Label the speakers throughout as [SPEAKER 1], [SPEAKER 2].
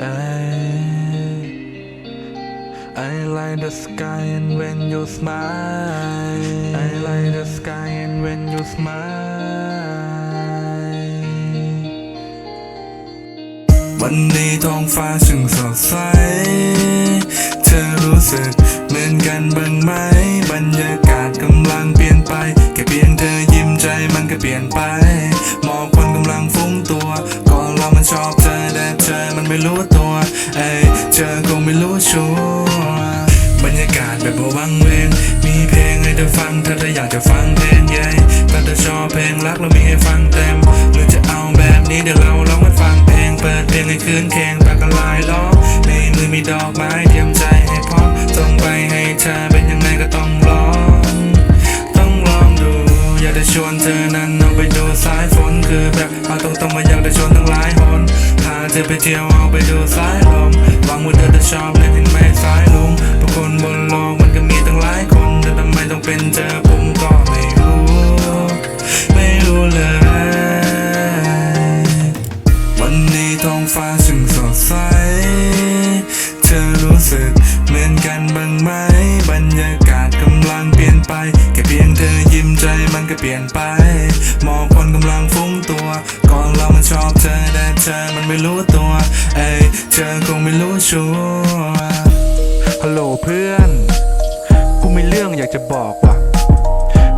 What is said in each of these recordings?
[SPEAKER 1] I like the sky and when you smile I like the sky and when you smile วันนี้ท้องฟ้าช่างสดใส เธอรู้สึกเหมือนกันบ้างไหม บรรยากาศกำลังเปลี่ยนไป แค่เพียงเธอยิ้มใจมันก็เปลี่ยนไป หมอกควันกำลังฟุ้งตัว ก่อนเรามันชอบเธอ แต่เธอมันไม่รู้ตัวเอ้ยเธอคงไม่รู้ชัวร์บรรยากาศแบบวังเวงมีเพลงให้เธอฟังถ้าเธออยากจะฟังเพลงใหญ่ถ้าเธอชอบเพลงรักเรามีให้ฟังเต็ม หรือจะเอาแบบนี้เดี๋ยวเราลองมาฟังเพลงเปิดเพลงให้คืนแข่งปากกันลายล้อในมือมีดอกไม้เตรียมใจให้พร้อมส่งไปให้เธอเป็นยังไงก็ต้องลองต้องลองดู อยากจะชวนเธอนั้นเอาไปดูสายฝนคือแบบมาตรงๆมาอยากจะ พาเธอไปเที่ยวเอาไปดูสายลมหวังว่าเธอจะชอบเลยเห็นไหมสายลุงผู้คนบนโลกมันก็มีตั้งหลายคนแต่ทำไมต้องเป็นเธอผมก็ไม่รู้ ไม่รู้เลย วันนี้ท้องฟ้าช่างสดใส เธอรู้สึกเหมือนกันบ้างไหม บรรยากาศกำลังเปลี่ยนไป แค่เพียงเธอยิ้มใจมันก็เปลี่ยนไป หมอกควันกำลังฟุ้งตัว อนเรามันชอบเธอแต่เธอมันไม่รู้ตัวเอ้ยเธอคงไม่รู้ชัวร์ฮัลโหลเพื่อน กูมีเรื่องอยากจะบอกว่ะ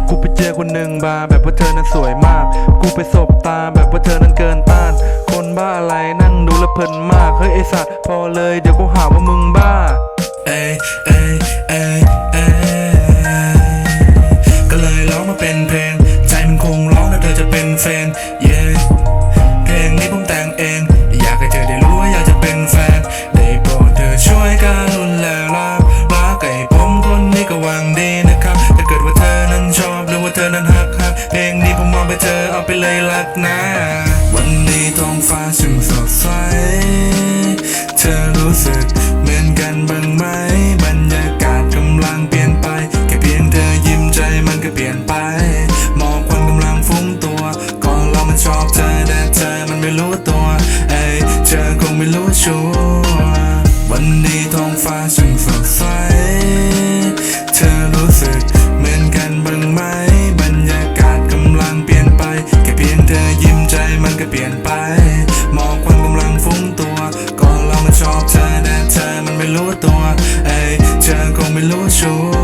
[SPEAKER 1] กูไปเจอคนหนึ่งบาร์แบบว่าเธอนั้นสวยมาก กูไปสบตาแบบว่าเธอนั้นเกินต้าน คนบ้าอะไรนั่งดูแล้วเพลินมาก เฮ้ยไอสัตว์พอเลยเดี๋ยวกูหาว่ามึงบ้า เอ้ยเอ้ยเอ้ยเอ้ย หนาวันนี้ท้องฟ้าช่างสดใส เธอรู้สึกเหมือนกันบ้างไหม บรรยากาศกำลังเปลี่ยนไป แค่เพียงเธอยิ้มใจมันก็เปลี่ยนไปหมอกควันกำลังฟุ้งตัวก่อนเรามันชอบเธอแต่เธอมันไม่รู้ตัว เอ้ยเธอคงไม่รู้ชัววันนี้ท้องฟ้าช่างสดใส รู้ตัวเอ้ยเธอคงไม่รู้ชัว